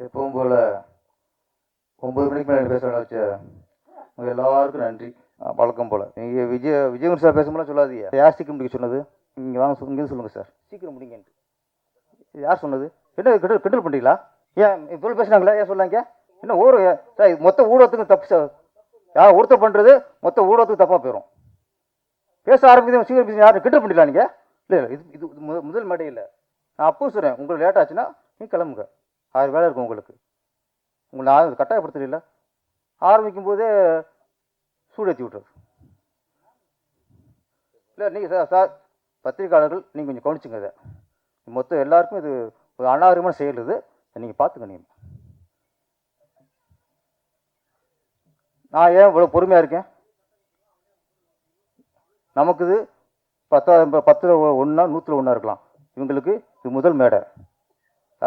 எப்பவும் போல் ஒம்பது மணிக்கு மேலே பேச வச்ச உங்க எல்லாருக்கும் நன்றி. வழக்கம் போல். நீங்கள் விஜய் விஜயகுமார் சார் பேசும்போது சொல்லாதீங்க. யார் சீக்கிரம் முடிக்க சொன்னது? இங்கே வாங்க சொல் இங்கே சொல்லுங்கள் சார் சீக்கிரம் முடிங்கன்ட்டு யார் சொன்னது? என்ன கிண்டல் கிண்டல் பண்ணுறீங்களா ஏன் இவ்வளோ பேசுனாங்களா ஏன் சொல்லாங்க? என்ன ஊர் சார் மொத்த ஊடகத்துக்கும் தப்பு சார் யார் ஒருத்தர் பண்ணுறது மொத்த ஊடகத்துக்கு தப்பாக போயிடும் பேச ஆரம்பிக்கிறது சீக்கிரம் யாரும் கிண்டல் பண்ணிடலாம் நீங்கள் இல்லை இல்லை இது இது முதல் முதல் நான் அப்போ சொல்கிறேன் உங்களுக்கு லேட் ஆச்சுன்னா நீ கிளம்புங்க. ஆறு வேலை இருக்கும் உங்களுக்கு. உங்களை நான் கட்டாயப்படுத்தல ஆரம்பிக்கும் போதே சூடேற்றி விட்றது இல்லை நீங்கள் சார் சார் பத்திரிக்கையாளர்கள் நீங்கள் கொஞ்சம் கவனிச்சுங்க இதை. மொத்தம் எல்லாருக்கும் இது ஒரு அநாகரிகமான செயல் இது. நீங்கள் பார்த்துங்க நீங்கள் நான் ஏன் இவ்வளோ பொறுமையாக இருக்கேன்? நமக்கு இது பத்தா பத்தில் ஒன்றா நூற்றில் ஒன்றா இருக்கலாம். இவங்களுக்கு இது முதல் மேடை.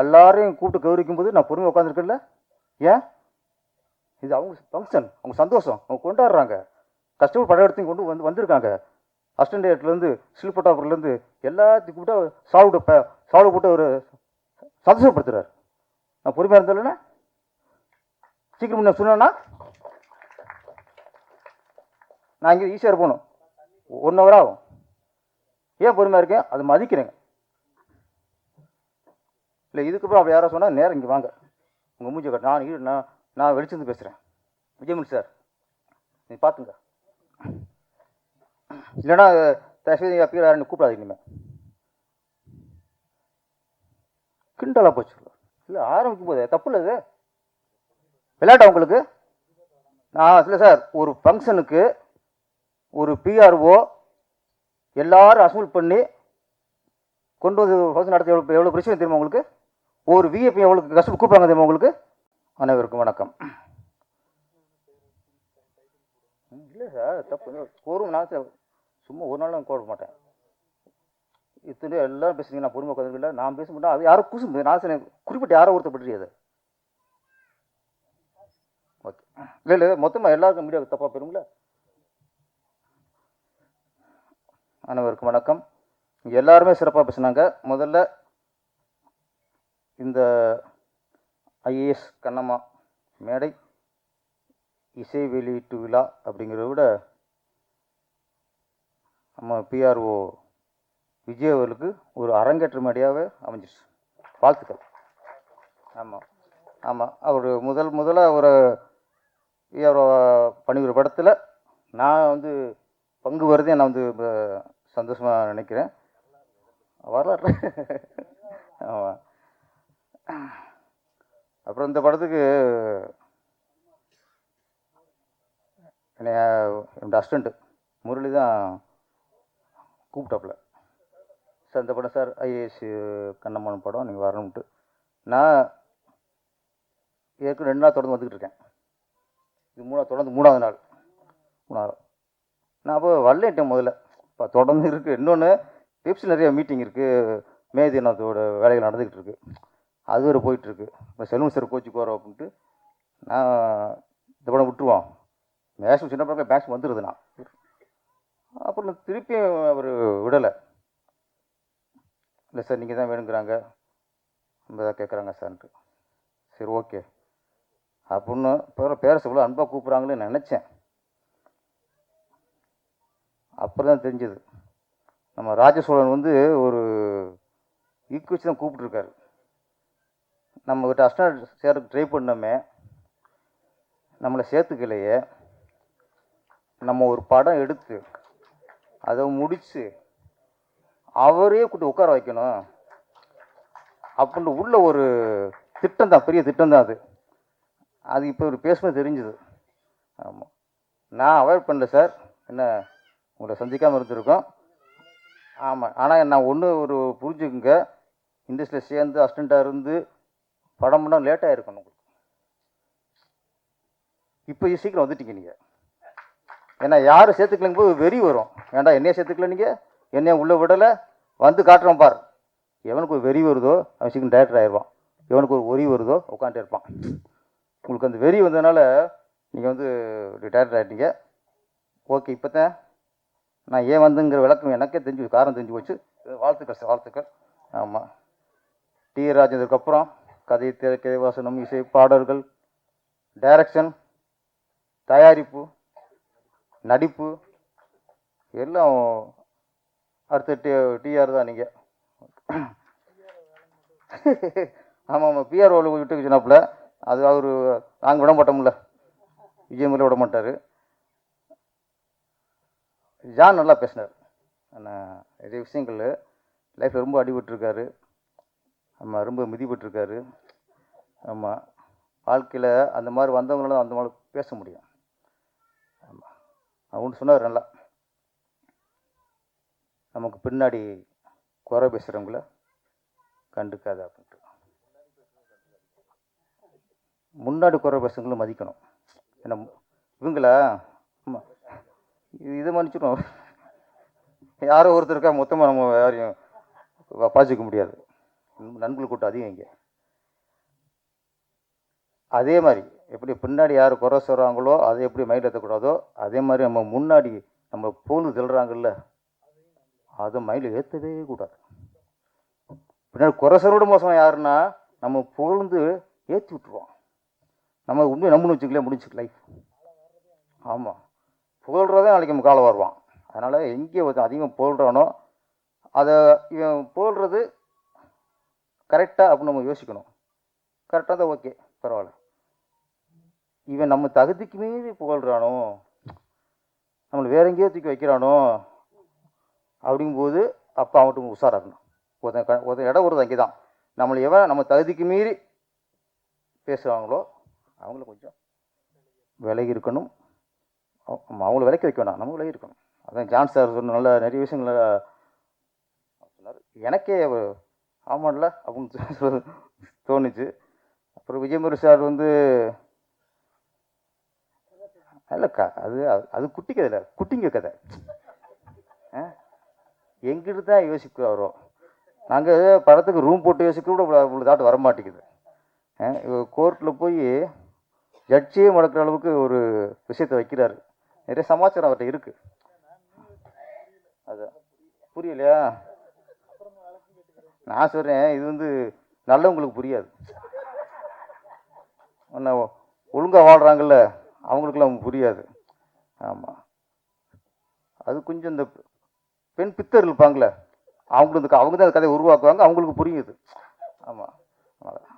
எல்லாரையும் கூப்பிட்டு கௌரிக்கும் போது நான் பொறுமையாக உட்காந்துருக்கேன்ல ஏன்? இது அவங்க ஃபங்க்ஷன் அவங்க சந்தோஷம். அவங்க கொண்டாடுறாங்க. கஷ்டப்பட்டு படம் எடுத்து கொண்டு வந்து வந்திருக்காங்க. அஸ்டண்டேட்லேருந்து சில்பட்டாபுரிலேருந்து எல்லாத்தையும் கூப்பிட்டா சாவுட ப சாவுட போட்டு ஒரு சந்தோஷப்படுத்துறாரு. நான் பொறுமையாக இருந்தேன்ல சீக்கிரம் நான் சொன்னேன்னா? நான் இங்கே ஈஸியாக போகணும். ஒன் ஹவர் ஆகும். ஏன் பொறுமையாக இருக்கேன்? அதை மதிக்கிறேங்க. இல்லை இதுக்கப்புறம் அப்படி யாரோ சொன்னால் நேரம் இங்கே வாங்க. உங்கள் மூஞ்சி கட்ட. நான் நான் நான் வெளிச்சிருந்து பேசுகிறேன் விஜயமணி சார் நீ பார்த்துங்க இல்லைன்னா தயவுசெய்து பேர் யாரும் கூப்பிடாதீங்க இனிமேல் கிண்டலாக போச்சு. இல்லை ஆரம்பிக்கும் போதே. தப்பு இல்லை இது. விளையாட்டா உங்களுக்கு? நான் இல்லை சார் ஒரு ஃபங்க்ஷனுக்கு ஒரு பிஆர்ஓ எல்லாரும் அசம்பிள் பண்ணி கொண்டு வந்து ஃபங்க்ஷன் நடத்த எவ்வளோ எவ்வளோ பிரச்சனை தெரியுமா உங்களுக்கு? ஒரு விஐபி அவங்களுக்கு கஷ்டம் கூப்பிடுறாங்க தெரியுமா உங்களுக்கு? அனைவருக்கும் வணக்கம். ம், இல்லை சார் தப்பு கோரும் நான் சும்மா ஒரு நாள் நான் கோட மாட்டேன். இத்தனை எல்லாரும் பேசுறீங்க நான் பொறுமை உட்காந்துருக்கல நான் பேச மாட்டேன். அது யாரும் குசு நான் சொன்னேன் குறிப்பிட்ட யாரோ ஒருத்தர் பற்றி அது. ஓகே. இல்லை இல்லை மொத்தமாக எல்லாருக்கும் மீடியாவுக்கு தப்பாக போயிருங்களா அனைவருக்கும் வணக்கம். இங்கே எல்லாருமே சிறப்பாக பேசுனாங்க. முதல்ல இந்த ஐஏஎஸ் கண்ணம்மா மேடை இசை வெளியீட்டு விழா அப்படிங்கிறத விட நம்ம பிஆர்ஓ விஜய் அவர்களுக்கு ஒரு அரங்கேற்ற மேடையாகவே அமைஞ்சிருச்சு. வாழ்த்துக்கள். ஆமாம் ஆமாம் அவர் முதல் முதல்ல ஒரு பிஆர்ஓ பண்ணிக்கிற படத்தில் நான் வந்து பங்கு வருதே நான் வந்து சந்தோஷமாக நினைக்கிறேன். வரலாறு ஆமாம் அப்புறம் இந்த படத்துக்கு என்னைய என்னோட அஸ்டண்ட்டு முரளி தான் கூப்பிட்டாப்புல. சார் இந்த படம் சார் ஐஏஎஸ் கண்ணம்மன் படம் நீங்கள் வரணும்ட்டு. நான் ஏற்கனவே ரெண்டு நாள் தொடர்ந்து வந்துக்கிட்டு இருக்கேன். இது மூணாவது தொடர்ந்து மூணாவது நாள். மூணாவது நான் அப்போ வரலேன்ட்டேன் முதல்ல. இப்போ தொடர்ந்து இருக்குது இன்னொன்று டிப்ஸ் நிறைய மீட்டிங் இருக்குது மே தினத்தோட வேலைகள் நடந்துக்கிட்டு இருக்குது அது வேறு போயிட்டுருக்கு. இப்போ செல்வம் சார் கோச்சுக்கு வரோம் அப்படின்ட்டு நான் இந்த படம் விட்டுருவோம் மேக்ஸிமம் சின்ன படம் மேக்ஸிமம் வந்துடுது நான் அப்புறம் திருப்பியும் அவர் விடலை. இல்லை சார் நீங்கள் தான் வேணுங்கிறாங்க. நம்ம தான் கேட்குறாங்க சார்ன்ட்டு. சரி ஓகே. அப்படின்னு பேர பேரஸ் இவ்வளோ அன்பாக கூப்பிட்றாங்களேன்னு நினச்சேன். அப்புறம் தான் தெரிஞ்சது. நம்ம ராஜசோழன் வந்து ஒரு ஈக்குவச்சு தான் கூப்பிட்ருக்காரு நம்மக்கிட்ட அஸ்டாண்ட் சேரக்கு ட்ரை பண்ணோமே நம்மளை சேர்த்துக்கலையே நம்ம ஒரு படம் எடுத்து அதை முடித்து அவரே கூட்டி உட்கார வைக்கணும். அப்படின்னு உள்ள ஒரு திட்டம் தான் பெரிய திட்டம் தான் அது. அது இப்போ ஒரு பேசும்போது தெரிஞ்சுது. ஆமாம் நான் அவாய்ட் பண்ணல சார் என்ன உங்களை சந்திக்காமல் இருந்திருக்கோம். ஆமாம் ஆனால் நான் ஒன்று ஒரு புரிஞ்சுக்குங்க. இண்டஸ்ட்ரியில் சேர்ந்து அஸ்டண்ட்டாக இருந்து படம் பண்ண லேட்டாக இருக்கணும் உங்களுக்கு. இப்போ சீக்கிரம் வந்துட்டீங்க நீங்கள் ஏன்னா யாரும் சேர்த்துக்கலங்க போது வெறி வரும். ஏன்டா என்னைய சேர்த்துக்கல நீங்கள் என்னைய உள்ளே விடலை? வந்து காட்டுறோம் பார். எவனுக்கு ஒரு வெறி வருதோ அவன் சீக்கிரம் டேரக்டர் ஆயிடுவான். எவனுக்கு ஒரு ஒரி வருதோ உட்காந்துட்டு இருப்பான். உங்களுக்கு அந்த வெறி வந்ததுனால நீங்கள் வந்து டேரக்டர் ஆகிட்டீங்க ஓகே இப்போ தான் நான் ஏன் வந்துங்கிற விளக்கம் எனக்கே தெரிஞ்சு காரணம் தெரிஞ்சு போச்சு. வாழ்த்துக்கள் சார் வாழ்த்துக்கள். ஆமாம் டி. ராஜேந்தருக்கு அப்புறம் கதை திரைக்கதை வசனம் இசை பாடல்கள் டைரக்ஷன் தயாரிப்பு நடிப்பு எல்லாம் அடுத்த டி டிஆர் தான் நீங்கள் ஆமாம் ஆமாம் பிஆர் ஓவில் விட்டு வச்சுனாப்புல அது அவர் நாங்கள் விட மாட்டோம்ல. விஜயமுல விட மாட்டார். ஜான் நல்லா பேசினார். ஆனால் நிறைய விஷயங்கள் லைஃப்பில் ரொம்ப அடிபட்டிருக்காரு. ஆமாம் ரொம்ப மிதிப்பட்டிருக்காரு ஆமாம் வாழ்க்கையில் அந்த மாதிரி வந்தவங்களால அந்த மாதிரி பேச முடியும். ஆமாம் அவனு சொன்னார் நல்லா. நமக்கு பின்னாடி குறை பேசுகிறவங்கள கண்டுக்காத அப்படின்ட்டு. முன்னாடி குறை பேசுறவங்களும் மதிக்கணும். ஏன்னா இவங்களா ஆமாம் இதை மன்னிச்சிடும் யாரோ ஒருத்தருக்கா மொத்தமாக நம்ம யாரையும் பாய்ச்சிக்க முடியாது. நண்பர்கள் கூட்டம் அதிகம் இங்கே. அதே மாதிரி எப்படி பின்னாடி யார் குறை சொல்கிறாங்களோ அதை எப்படி மைண்ட் ஏற்றக்கூடாதோ அதே மாதிரி நம்ம முன்னாடி நம்ம பூந்து திள்றாங்கல்ல அதை மைண்டில் ஏற்றவே கூடாது. பின்னாடி குறை சொல்றத மோசம் யாருன்னா நம்ம புகழ்ந்து ஏற்றி விட்டுருவோம். நம்ம உண்மையை நம்பணும் வச்சுக்கல முடிச்சு லைஃப் ஆமாம் புகழ்றதே நாளைக்கு நம்ம காலம் வருவான். அதனால் எங்கே அதிகமாக அதிகம் புகழ்றானோ அதை இவன் புகழ்றது கரெக்டாக அப்படின்னு நம்ம யோசிக்கணும். கரெக்டாக தான் ஓகே பரவாயில்ல. இவன் நம்ம தகுதிக்கு மீறி புகழ்கிறானோ நம்மளை வேற எங்கேயோ தூக்கி வைக்கிறானோ அப்படிங்கும்போது அப்போ அவன்கிட்ட உஷாராகணும். ஒருத்தன் க- ஒருத்தன் இடம் வருது அங்கே தான் நம்மளை எவன் நம்ம தகுதிக்கு மீறி பேசுகிறாங்களோ அவங்கள கொஞ்சம் விலகி இருக்கணும். அவங்கள விலக்கி வைக்க வேணாம். நம்ம விலகி இருக்கணும். அதான் ஜான் சார் சொன்ன நல்ல நிறைய விஷயங்கள சொன்னார். எனக்கே ஆமாம்ல அப்படின்னு சொல்லி தோணுச்சு. அப்புறம் விஜயமுரு சார் வந்து இல்லைக்கா அது அது- அது குட்டி கதை இல்லை குட்டிங்க கதை. ஆ? எங்கிட்டு தான் யோசிக்கிறாரோ. நாங்கள் படத்துக்கு ரூம் போட்டு யோசிக்க கூட இவ்வளோ தாட்டு வர மாட்டேங்குது. கோர்ட்டில் போய் ஜட்ஜியே மடக்கிற அளவுக்கு ஒரு விஷயத்தை வைக்கிறாரு. நிறைய சமாச்சாரம் அவர்கிட்ட இருக்குது அது புரியலையா? நான் சொல்கிறேன் இது வந்து நல்லவங்களுக்கு புரியாது. ஒன்று ஒழுங்காக வாழ்கிறாங்கல்ல அவங்களுக்குலாம் புரியாது. ஆமாம் அது கொஞ்சம் இந்த பெண் பித்தர் இருப்பாங்களே அவங்களுக்கு இந்த அவங்க தான் அந்த கதையை உருவாக்குவாங்க அவங்களுக்கு புரியுது. ஆமாம்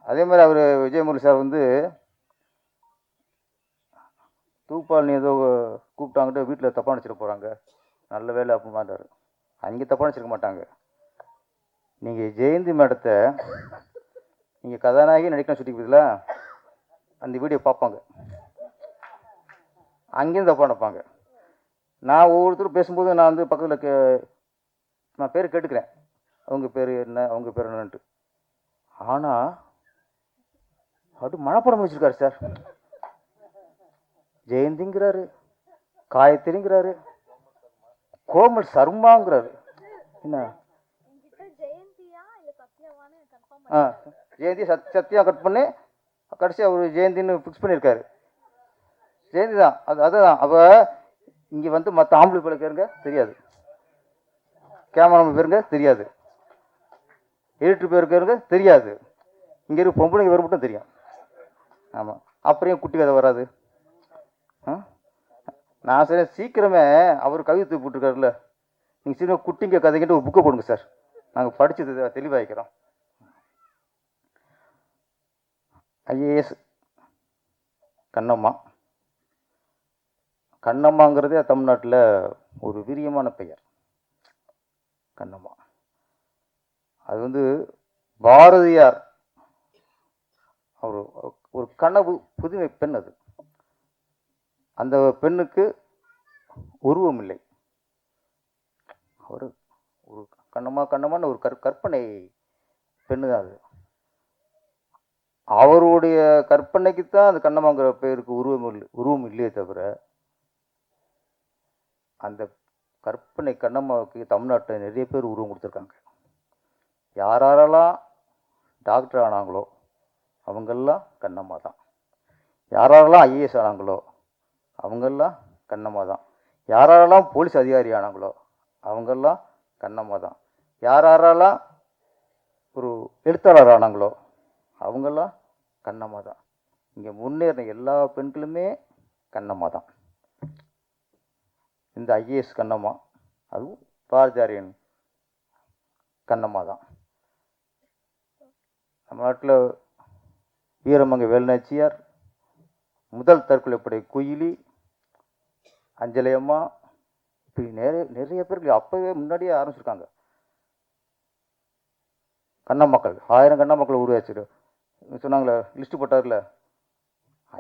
அதே மாதிரி அவர் விஜயமுரளி சார் வந்து தூப்பால் நீ ஏதோ கூப்பிட்டாங்கட்டு வீட்டில் தப்பாக நினச்சிட்டு போகிறாங்க நல்ல வேலை அப்படி மாட்டார் அங்கே தப்பாக நினச்சிருக்க மாட்டாங்க. நீங்கள் ஜெயந்தி மேடத்தை நீங்கள் கதாநாயகி நடிக்கணும் சொல்லிக்கிறதுல அந்த வீடியோ பார்ப்பாங்க. அங்கேயும் தப்பாக நினைப்பாங்க நான் ஒவ்வொருத்தரும் பேசும்போது நான் வந்து பக்கத்தில் கே நான் பேர் கேட்டுக்கிறேன். அவங்க பேர் என்ன அவங்க பேர் என்னன்ட்டு. ஆனால் அப்படி மனப்படம் வச்சுருக்காரு சார். ஜெயந்திங்கிறாரு காயத்ரிங்கிறாரு கோமல் சர்மாங்கிறாரு. என்ன? ஆ ஜெயந்தி சத் சத்யா கட் பண்ணி கடைசியாக அவர் ஜெயந்தின்னு ஃபிக்ஸ் பண்ணியிருக்காரு ஜெயந்தி தான் அது அதுதான். அப்போ இங்கே வந்து மற்ற ஆம்பளை பிள்ளை பேருங்க தெரியாது. கேமராமேன் பேருங்க தெரியாது. எடிட்டர் பேர் தெரியாது. இங்கே இருக்க பொம்பளைங்க பேர் மட்டும் தெரியும். ஆமாம் அப்புறம் என் குட்டி கதை வராது? ஆ? நான் சரி சீக்கிரமே அவர் கவிதை போட்டிருக்காருல்ல. நீங்கள் சீக்கிரம் குட்டிங்க கதைக்கிட்டு ஒரு புக்கை போடுங்க சார் நாங்கள் படித்தது தெளிவாகிக்கிறோம் ஐஏஎஸ் கண்ணம்மா. கண்ணம்மாங்கிறதே தமிழ்நாட்டில் ஒரு வீரியமான பெயர். கண்ணம்மா. அது வந்து பாரதியார் அவர் ஒரு கனவு புதுமை பெண் அது. அந்த பெண்ணுக்கு உருவம் இல்லை அவர் ஒரு கண்ணம்மா கண்ணம்மான்னு ஒரு கற் கற்பனை பெண்ணு தான் அது. அவருடைய கற்பனைக்கு தான் அந்த கண்ணம்மாங்கிற பேருக்கு உருவம் இல்லை உருவம் இல்லையே தவிர அந்த கற்பனை கண்ணம்மாவுக்கு தமிழ்நாட்டில் நிறைய பேர் உருவம் கொடுத்துருக்காங்க. யார் யாரெல்லாம் டாக்டர் ஆனாங்களோ அவங்கெல்லாம் கண்ணம்மா தான் யாரெல்லாம் ஐஏஎஸ் ஆனாங்களோ அவங்கெல்லாம் கண்ணம்மா தான் யாரெல்லாம் போலீஸ் அதிகாரி ஆனாங்களோ அவங்கெல்லாம் கண்ணம்மா தான் யார் யாரெல்லாம் ஒரு எழுத்தாளர் ஆனாங்களோ அவங்கெல்லாம் கண்ணம்மா தான். இங்கே முன்னேறின எல்லா பெண்களுமே கண்ணம்மா தான். இந்த ஐஏஎஸ் கண்ணம்மா அதுவும் பாரதியாரியன் கண்ணம்மா தான். நம்ம நாட்டில் வீரமங்க வேலுநாச்சியார் முதல் தற்கொலைப்படை குயிலி அஞ்சலையம்மா இப்படி நிறைய நிறைய பேருக்கு அப்போவே முன்னாடியே ஆரம்பிச்சிருக்காங்க. கண்ணமக்கள் ஆயிரம் கண்ணமக்களை உருவாச்சு சொன்னாங்களே லிஸ்ட்டு போட்டார்ல.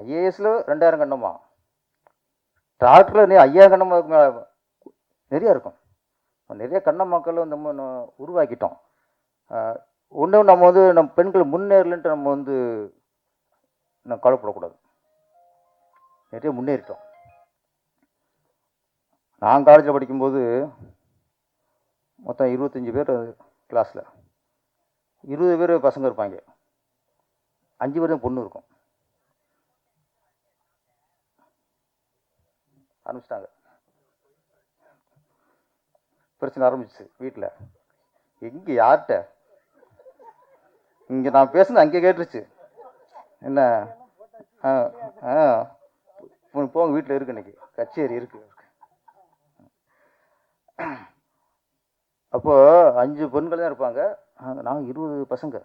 ஐஏஎஸில் ரெண்டாயிரம் கண்ணம்மா டாக்டரில் நீ ஐயாயிரம் கண்ணம்மாவுக்கு மேலே? நிறையா இருக்கும். நிறைய கண்ணம்மாக்களை நம்ம உருவாக்கிட்டோம். ஒன்றும் நம்ம வந்து நம்ம பெண்கள் முன்னேறலன்ட்டு நம்ம வந்து நம்ம கவலைப்படக்கூடாது. நிறைய முன்னேறிட்டோம். நான் காலேஜில் படிக்கும்போது மொத்தம் இருபத்தஞ்சி பேர் கிளாஸில் இருபது பேர் பசங்க இருப்பாங்க. அஞ்சு பேர் தான் பொண்ணு இருக்கும். ஆரம்பிச்சிட்டாங்க. பிரச்சனை ஆரம்பிச்சிச்சு வீட்டில் எங்கே யார்கிட்ட? இங்கே நான் பேசுனது அங்கே கேட்டுருச்சு. என்ன? ஆ ஆ. போங்க வீட்டில் இருக்கு இன்னைக்கு. கச்சேரி இருக்கு. அப்போது அஞ்சு பெண்கள் தான் இருப்பாங்க. நாங்கள் இருபது பசங்க.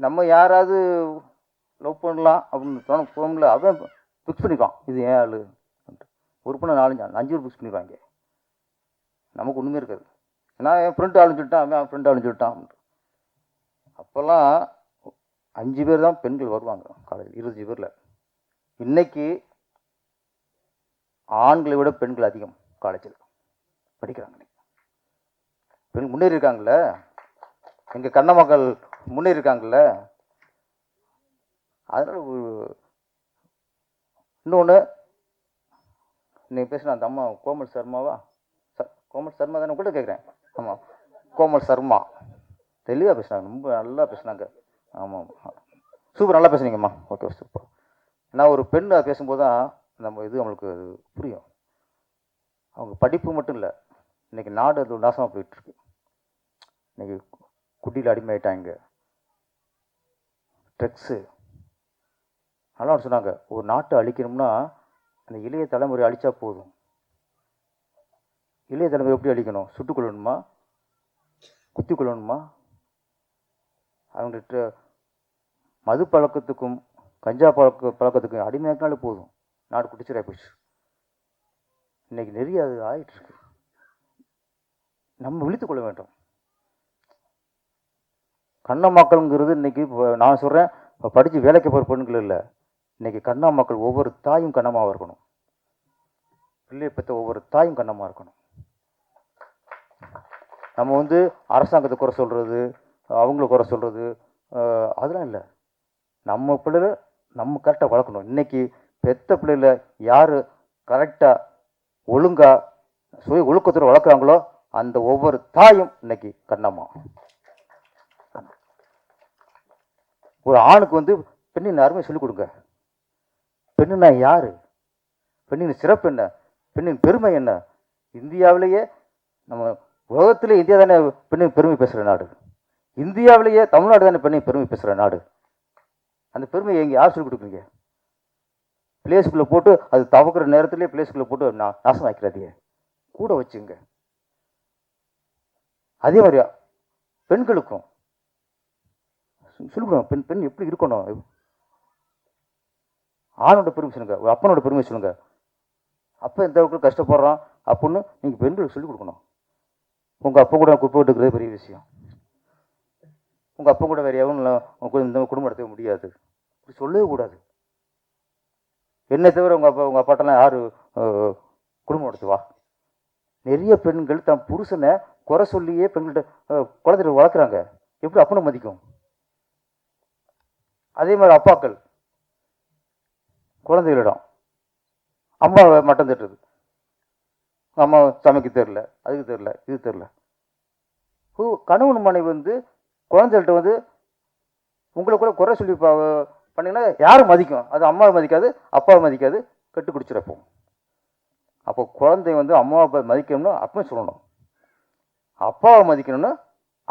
நம்ம யாராவது லவ் பண்ணலாம் அப்படின்னு தோண போகல அவன் ஃபிக்ஸ் பண்ணிப்பான் இது ஏன் ஆளு? ஒரு பொண்ணு நாலஞ்சு ஆள் அஞ்சு பேர் ஃபிக்ஸ் பண்ணிப்பாங்க நமக்கு ஒன்றுமே இருக்காது. நான் என் ஃப்ரெண்டு ஆளுன்னு சொல்லிட்டான் அவன் ஃப்ரெண்டு ஆளுன்னு சொல்லிட்டான் அப்போல்லாம் அஞ்சு பேர் தான் பெண்கள் வருவாங்க காலேஜ் இருபத்தஞ்சு பேரில். இன்றைக்கி ஆண்களை விட பெண்கள் அதிகம் காலேஜில் படிக்கிறாங்க பெண் முன்னேறி இருக்காங்கல்ல? எங்கள் கண்ண மக்கள் முன்னேறி இருக்காங்கல்ல இன்னொன்று இன்னைக்கு பேசின அந்த அம்மா கோமல் சர்மாவா? ச கோமல் சர்மா தானே கூட கேட்குறேன் ஆமாம் கோமல் சர்மா. தெளிவாக பேசுனாங்க ரொம்ப நல்லா பேசுனாங்க. ஆமாம் சூப்பர் நல்லா பேசுனீங்கம்மா. Okay super. நான் ஒரு பெண் பேசும்போது தான் நம்ம இது நம்மளுக்கு புரியும். அவங்க படிப்பு மட்டும் இல்லை இன்னைக்கு நாடு அது நாசமாக போயிட்டுருக்கு இன்னைக்கு குட்டியில் அடிமையாயிட்டாங்க. ட்ரக்ஸு. அதெல்லாம் சொன்னாங்க. ஒரு நாட்டை அழிக்கணும்னா அந்த இளைய தலைமுறை அழித்தா போதும். இளைய தலைமுறை எப்படி அழிக்கணும்? சுட்டுக் கொள்ளணுமா குத்தி கொள்ளணுமா அவங்கள்ட்ட மது பழக்கத்துக்கும் கஞ்சா பழக்க பழக்கத்துக்கும் அடிமையாக்கினாலே போதும். நாடு குடிச்சிடாய் போச்சு. இன்னைக்கு நிறைய அது ஆகிட்டுருக்கு நம்ம விழித்துக்கொள்ள வேண்டும். கண்ண மக்கள்ங்கிறது இன்னைக்கு இப்போ நான் சொல்கிறேன் இப்போ படித்து வேலைக்கு போகிற பெண்கள் இல்லை. இன்றைக்கி கண்ணா மக்கள் ஒவ்வொரு தாயும் கண்ணமாக இருக்கணும். பிள்ளையை பெற்ற ஒவ்வொரு தாயும் கண்ணமாக இருக்கணும். நம்ம வந்து அரசாங்கத்தை குறை சொல்கிறது அவங்கள குறை சொல்கிறது அதெல்லாம் இல்லை. நம்ம பிள்ளைல நம்ம கரெக்டாக வளர்க்கணும். இன்றைக்கி பெத்த பிள்ளைல யார் கரெக்டாக ஒழுங்காக சுய ஒழுக்கத்தில் வளர்க்குறாங்களோ அந்த ஒவ்வொரு தாயும் இன்னைக்கு கண்ணம்மா ஒரு ஆணுக்கு வந்து பெண்ணின் அருமை சொல்லிக் கொடுங்க. பெண்ணுனா யாரு? பெண்ணின் சிறப்பு என்ன? பெண்ணின் பெருமை என்ன? இந்தியாவிலேயே நம்ம உலகத்திலே இந்தியா தானே பெண்ணின் பெருமை பேசுகிற நாடு. இந்தியாவிலேயே தமிழ்நாடு தானே பெண்ணின் பெருமை பேசுகிற நாடு. அந்த பெருமையை எங்கே யார் சொல்லிக் கொடுக்குறீங்க? பிளேஸ்குள்ளே போட்டு அது தவக்கிற நேரத்திலே பிளேஸ்குள்ளே போட்டு நான் நாசம் ஆக்கிறாதீங்க கூட வச்சுங்க. அதே மாதிரி பெண்களுக்கும் சொல்லுங்க பெண் பெண் எப்படி இருக்கணும்? ஆணோட பெருமை சொல்லுங்க ஒரு அப்பனோட பெருமை சொல்லுங்க. அப்போ எந்த அளவுக்கு கஷ்டப்படுறான் அப்படின்னு நீங்கள் பெண்களுக்கு சொல்லிக் கொடுக்கணும். உங்கள் அப்பா கூட குப்பை விட்டுக்கிறது பெரிய விஷயம். உங்கள் அப்பா கூட வேறு எவனும் இந்த குடும்பம் நடத்த முடியாது. இப்படி சொல்லவே கூடாது. என்னை தவிர உங்கள் அப்பா உங்கள் அப்பாட்டெல்லாம் யார் குடும்பம் நடத்துவா? நிறைய பெண்கள் தன் புருஷனை குறை சொல்லியே பெண்கள்கிட்ட குழந்தைகள் வளர்க்குறாங்க. எப்படி அப்பனை மதிக்கும்? அதே மாதிரி அப்பாக்கள் குழந்தைகளிடம். அம்மா மட்டம் தட்டுறது அம்மா சமைக்க தெரில அதுக்கு தெரில இது தெரில ஹூ கணவன் மனைவி வந்து குழந்தைகள்கிட்ட வந்து உங்களை கூட குறை சொல்லி பண்ணிங்கன்னா யாரும் மதிக்கும். அது அம்மாவை மதிக்காது அப்பாவை மதிக்காது கெட்டு குடிச்சிடப்போம். அப்போ குழந்தை வந்து அம்மாவை மதிக்கணும்னு அப்பவும் சொல்லணும். அப்பாவை மதிக்கணும்னு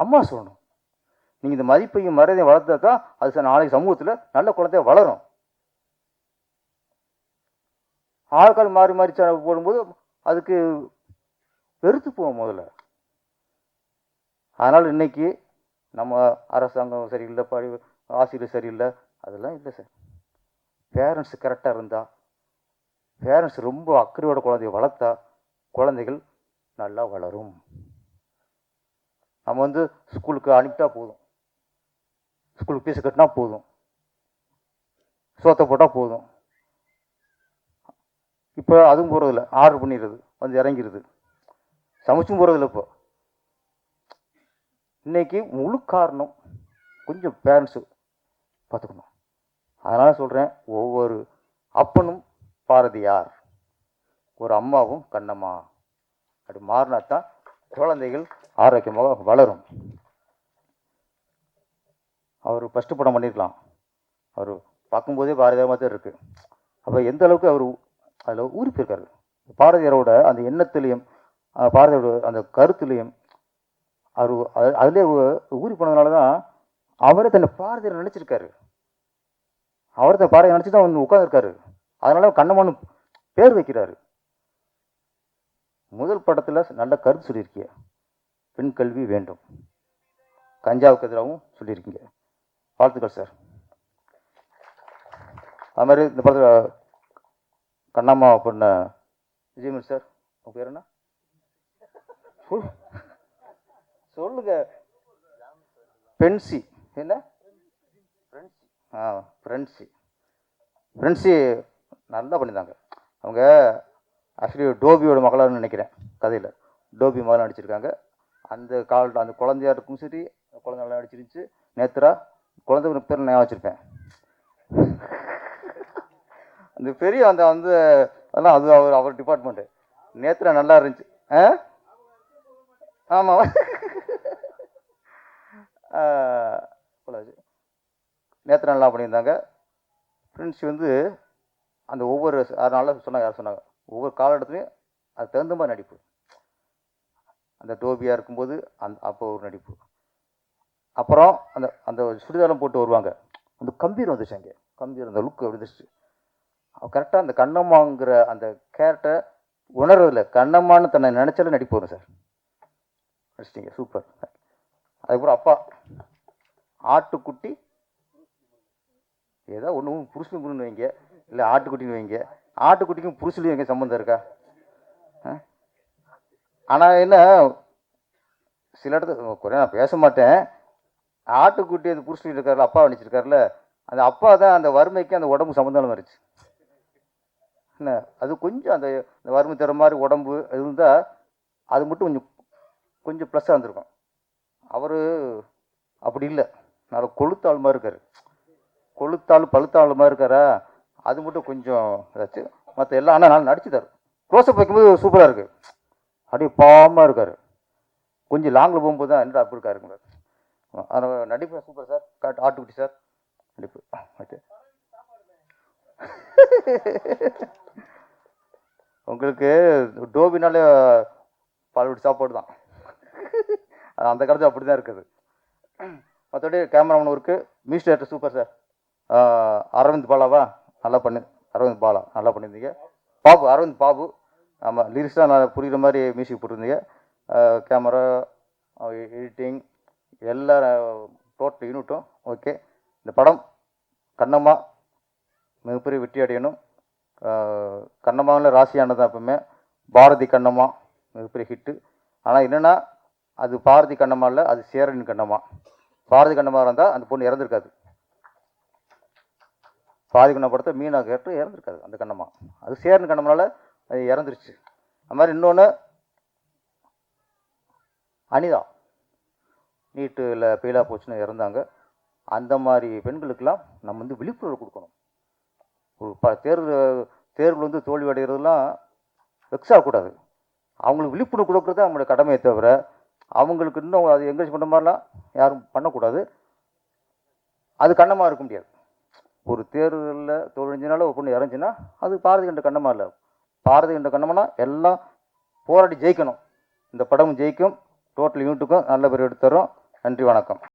அம்மா சொல்லணும். நீங்கள் இந்த மதிப்பையும் மரியாதையும் வளர்த்தா தான் அது நாளைக்கு சமூகத்தில் நல்ல குழந்தைய வளரும். ஆட்கள் மாறி மாறி ச- போடும்போது அதுக்கு வெறுத்து போவோம் முதல்ல. அதனால் இன்னைக்கு நம்ம அரசாங்கம் சரியில்லை படி ஆசிரியர் சரியில்லை அதெல்லாம் இல்லை சார். பேரண்ட்ஸ் கரெக்டாக இருந்தால் பேரண்ட்ஸ் ரொம்ப அக்கறையோட குழந்தைய வளர்த்தா குழந்தைகள் நல்லா வளரும். நம்ம வந்து ஸ்கூலுக்கு அனுப்பிட்டா போதும். ஸ்கூலுக்கு ஃபீஸ் கட்டினா போதும். சோத்தை போட்டால் போதும். இப்போ அதுவும் போகிறதில்ல ஆர்டர் பண்ணிடுறது. வந்து இறங்கிடுது. சமைச்சும் போகிறதில்ல இப்போ. இன்னைக்கு முழு காரணம் கொஞ்சம் பேரண்ட்ஸு பார்த்துக்கணும். அதனால் சொல்கிறேன் ஒவ்வொரு அப்பனும் பாரதியார் ஒரு அம்மாவும் கண்ணம்மா. அப்படி மாறினா தான் குழந்தைகள் ஆரோக்கியமாக வளரும். அவர் ஃபஸ்ட்டு படம் பண்ணியிருக்கலாம் அவர் பார்க்கும்போதே பாரதியார் மாதிரி இருக்குது அப்போ எந்த அளவுக்கு அவர் அதில் ஊறி போயிருக்காரு. பாரதியாரோட அந்த எண்ணத்துலேயும் பாரதியாரோட அந்த கருத்துலேயும் அவர் அதிலே ஊறி போனதுனால தான் அவரே தன்னை பாரதியார் நினச்சிருக்காரு. அவர் தன் பாரதியார் நினச்சி தான் வந்து உட்காந்துருக்காரு அதனால கண்ணமானு பேர் வைக்கிறாரு. முதல் படத்தில் நல்ல கருத்து சொல்லியிருக்கீங்க. பெண் கல்வி வேண்டும். கஞ்சாவுக்கு எதிராகவும் சொல்லியிருக்கீங்க. வாழ்த்துக்கள் சார் அது மாதிரி இந்த படத்தில் கண்ணம்மா பண்ண விஜயமன் சார் உங்கள் பேர் என்ன? சொல் சொல்லுங்க. பென்சி என்ன? ஃப்ரெண்ட்ஸி ஆ ஃப்ரெண்ட்ஸி ஃப்ரெண்ட்ஸி நல்லா பண்ணியிருந்தாங்க அவங்க ஆக்சுவலி டோபியோட மகளான்னு நினைக்கிறேன் கதையில். டோபி மகளாக நடிச்சிருக்காங்க. அந்த கால அந்த குழந்தையா இருக்கும் சரி குழந்தை நல்லா நடிச்சிருந்துச்சு. நேத்ரா குழந்தை பேர் நான் வச்சுருப்பேன் அந்த பெரிய அந்த வந்து அதெல்லாம் அது அவர் அவர் டிபார்ட்மெண்ட்டு நேத்ரா நல்லா இருந்துச்சு. ஆ? ஆமாம் நேத்ரா நல்லா பண்ணியிருந்தாங்க. ஃப்ரெண்ட்ஸ் வந்து அந்த ஒவ்வொரு அதனால சொன்னாங்க யார் சொன்னாங்க. ஒவ்வொரு காலகட்டத்துலையும் அது தகுந்த மாதிரி நடிப்பு. அந்த டோபியாக இருக்கும்போது அந் அப்போ ஒரு நடிப்பு. அப்புறம் அந்த அந்த சுடிதாரம் போட்டு வருவாங்க. அந்த கம்பீரம் வந்துச்சு அங்கே. கம்பீரம் அந்த லுக் வந்துச்சு. கரெக்டாக அந்த கண்ணம்மாங்கிற அந்த கேரக்டரை உணர்றதில்ல. கண்ணம்மான்னு தன்னை நினச்சாலும் நடிப்பு வரும் சார். நடிச்சிட்டிங்க சூப்பர் அதுக்கப்புறம் அப்பா ஆட்டுக்குட்டி ஏதோ ஒன்று புருஷன் புருன்னு வைங்க இல்லை ஆட்டுக்குட்டின்னு வைங்க. ஆட்டுக்குட்டிக்கும் புருஷன்லையும் எங்கே சம்மந்தம் இருக்கா? ஆனால் என்ன சில இடத்துல குறை நான் பேச மாட்டேன். ஆட்டுக்குட்டி அந்த புருஷன் இருக்கார்ல அப்பா நினச்சிருக்காருல அந்த அப்பா தான் அந்த வறுமைக்கு அந்த உடம்பு சம்மந்தம் இருந்துச்சு. என்ன அது கொஞ்சம் அந்த இந்த வறுமை தர மாதிரி உடம்பு இருந்தால் அது மட்டும் கொஞ்சம் கொஞ்சம் ப்ளஸ்ஸாக இருந்திருக்கும். அவர் அப்படி இல்லை. நல்ல கொளுத்தாள் மாதிரி இருக்கார். கொளுத்தாள் பழுத்தாள் மாதிரி இருக்காரா? அது மட்டும் கொஞ்சம் இதாச்சு. மற்ற எல்லாம் ஆனால் நான் நடிச்சுதார் க்ளோஸ்அப் வைக்கும்போது சூப்பராக இருக்குது அப்படியே பாவமாக இருக்கார். கொஞ்சம் லாங்கில் போகும்போது தான் என்னடா அப்படி இருக்காருங்களா அதனால் நடிப்பு சூப்பர் சார் காட்டு ஆட்டுக்குட்டி சார் நடிப்பு. ஓகே உங்களுக்கு டோபினாலே பால்வடி சாப்பாடு தான். அது அந்த காலத்தில் அப்படி தான் இருக்குது மற்றபடி cameraman work music director super sir Aravind பாலாவா? நல்லா பண்ணு அரவிந்த் பாலா நல்லா பண்ணியிருந்தீங்க. பாபு அரவிந்த் பாபு. ஆமாம் லிரிக்ஸ்லாம் நல்லா புரிகிற மாதிரி மியூசிக் போட்டிருந்தீங்க. கேமரா எடிட்டிங் எல்லா டோட்டல் யூனிட்டும் ஓகே இந்த படம் கண்ணம்மா மிகப்பெரிய வெற்றி அடையணும். கண்ணம்மாவில் ராசியானது தான் பாரதி கண்ணம்மா மிகப்பெரிய ஹிட்டு ஆனால் என்னென்னா அது பாரதி கண்ணம்மா இல்லை அது சேரன் கண்ணம்மா. பாரதி கண்ணம்மா இருந்தால் அந்த பொண்ணு இறந்துருக்காது. பாரதி கண்ணம்மா படத்தை மீனா கேட்டு இறந்துருக்காது அந்த கண்ணம்மா. அது சேரன் கண்ணம்மால அது இறந்துருச்சு. அது மாதிரி இன்னொன்று அனிதா. நீட்டில் ஃபெயிலாக போச்சுன்னு இறந்தாங்க. அந்த மாதிரி பெண்களுக்கெல்லாம் நம்ம வந்து விழிப்புணர்வு கொடுக்கணும். ஒரு ப தேர்வு தேர்வில் வந்து தோல்வி அடைகிறதுலாம் வெக்ஸாகக்கூடாது அவங்களுக்கு விழிப்புணர்வு கொடுக்குறது அவங்களோட கடமையை தவிர அவங்களுக்கு இன்னும் அது என்கரேஜ் பண்ணுற மாதிரிலாம் யாரும் பண்ணக்கூடாது. அது கண்ணமாக இருக்க முடியாது. ஒரு தேர்தலில் தோல்விஞ்சினால ஒரு பொண்ணு இறஞ்சுன்னா அது பாரதி கண்ட கண்ணமாக இல்லை. பாரதி கண்ட கண்ணம்னா எல்லாம் போராடி ஜெயிக்கணும். இந்த படமும் ஜெயிக்கும். டோட்டல் யூனிட்டுக்கும் நல்ல பேர் எடுத்து நன்றி வணக்கம்.